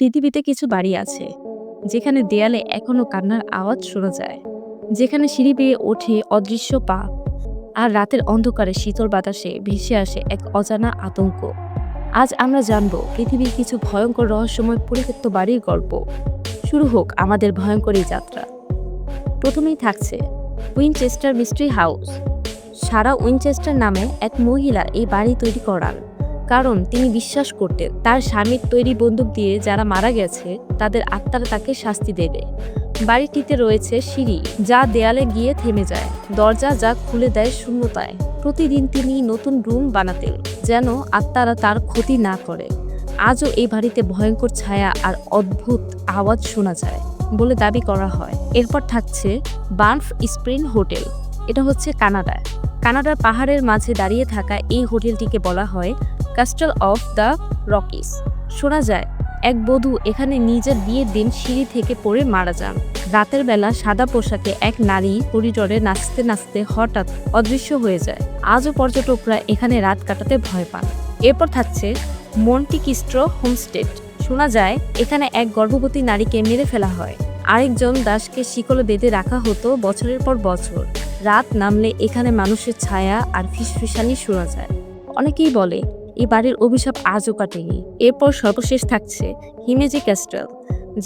পৃথিবীতে কিছু বাড়ি আছে, যেখানে দেয়ালে এখনও কান্নার আওয়াজ শোনা যায়। যেখানে সিঁড়ি বেয়ে ওঠে অদৃশ্য পা, আর রাতের অন্ধকারে শীতল বাতাসে ভেসে আসে এক অজানা আতঙ্ক। আজ আমরা জানব পৃথিবীর কিছু ভয়ঙ্কর রহস্যময় পরিত্যক্ত বাড়ির গল্প। শুরু হোক আমাদের ভয়ঙ্কর এই যাত্রা। প্রথমেই থাকছে Winchester mystery house. Sarah Winchester নামে এক মহিলা এই বাড়ি তৈরি করান। কারণ তিনি বিশ্বাস করতেন, তার স্বামীর তৈরি বন্দুক দিয়ে যারা মারা গেছে, তাদের আত্মারা তাকে শাস্তি দেবে। বাড়িটিতে রয়েছে সিঁড়ি, যা দেয়ালে গিয়ে থেমে যায়। দরজা যা খুলে দেয় শূন্যতায়। প্রতিদিন তিনি নতুন রুম বানাতেন, যেন আত্মারা তার ক্ষতি না করে। আজও এই বাড়িতে ভয়ঙ্কর ছায়া আর অদ্ভুত আওয়াজ শোনা যায় বলে দাবি করা হয়। এরপর থাকছে বার্ফ স্প্রিন হোটেল। এটা হচ্ছে কানাডায় কানাডার পাহাড়ের মাঝে দাঁড়িয়ে থাকা এই হোটেলটিকে বলা হয় কাস্টেল অফ দ্য রকিস শোনা যায়, এক বধূ এখানে নিজের বিয়ের দিন সিঁড়ি থেকে পড়ে মারা যান। রাতের বেলা সাদা পোশাকে এক নারী করিডোরে নাচতে নাচতে হঠাৎ অদৃশ্য হয়ে যায়। আজও পর্যটকরা এখানে রাত কাটাতে ভয় পান। এরপর থাকছে মন্টিকিস্ট্রো হোমস্টেড। শোনা যায়, এখানে এক গর্ভবতী নারীকে মেরে ফেলা হয়। আরেকজন দাসকে শিকলে বেঁধে রাখা হতো বছরের পর বছর। রাত নামলে এখানে মানুষের ছায়া আর ফিসফিসানি শোনা যায়। অনেকেই বলে এই বাড়ির অভিশাপ আজও কাটেনি। এরপর সর্বশেষ থাকছে হিমেজি ক্যাস্টেল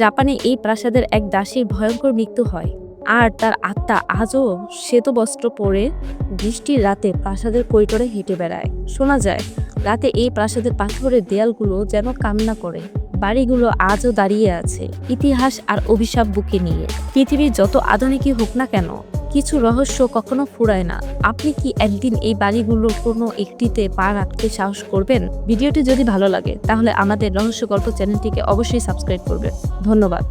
জাপানে এই প্রাসাদের এক দাসীর ভয়ঙ্কর মৃত্যু হয়। আর তার আত্মা আজও শ্বেত বস্ত্র পরে বৃষ্টির রাতে প্রাসাদের করিডোরে হেঁটে বেড়ায়। শোনা যায়, রাতে এই প্রাসাদের পাথরের দেয়ালগুলো যেন কান্না করে। বাড়িগুলো আজও দাঁড়িয়ে আছে ইতিহাস আর অভিশাপ বুকে নিয়ে। পৃথিবীর যত আধুনিকই হোক না কেন কিছু রহস্য কখনো ফুরায় না। আপনি কি একদিন এই বাড়িগুলোর কোনো একটিতে পা রাখতে সাহস করবেন? ভিডিওটি যদি ভালো লাগে, তাহলে আমাদের রহস্য গল্প চ্যানেলটিকে অবশ্যই সাবস্ক্রাইব করবেন। ধন্যবাদ।